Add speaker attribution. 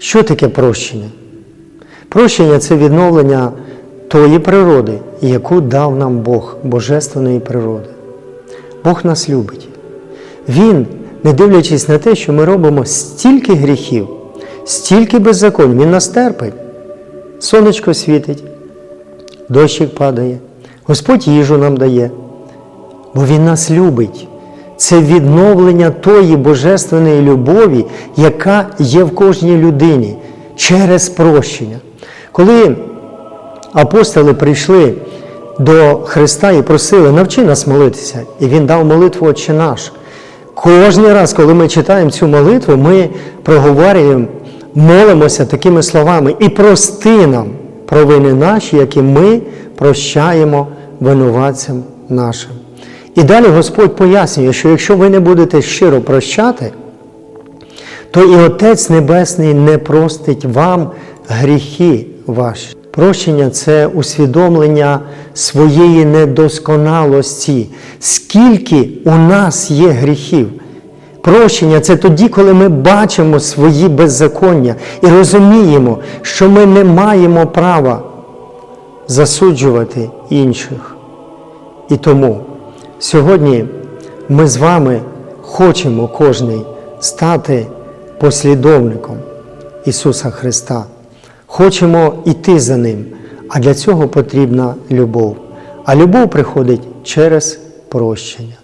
Speaker 1: Що таке прощення? Прощення це відновлення тої природи, яку дав нам Бог, божественної природи. Бог нас любить. Він, не дивлячись на те, що ми робимо стільки гріхів, стільки беззаконь, Він нас терпить. Сонечко світить, дощик падає, Господь їжу нам дає, бо Він нас любить. Це відновлення тої божественної любові, яка є в кожній людині через прощення. Коли апостоли прийшли до Христа і просили, навчи нас молитися, і Він дав молитву Отче наш. Кожен раз, коли ми читаємо цю молитву, ми проговорюємо, молимося такими словами і прости нам провини наші, які ми прощаємо винуватцям нашим. І далі Господь пояснює, що якщо ви не будете щиро прощати, то і Отець Небесний не простить вам гріхи ваші. Прощення це усвідомлення своєї недосконалості, скільки у нас є гріхів. Прощення це тоді, коли ми бачимо свої беззаконня і розуміємо, що ми не маємо права засуджувати інших. І тому сьогодні ми з вами хочемо кожний стати послідовником Ісуса Христа. Хочемо йти за Ним, а для цього потрібна любов. А любов приходить через прощення.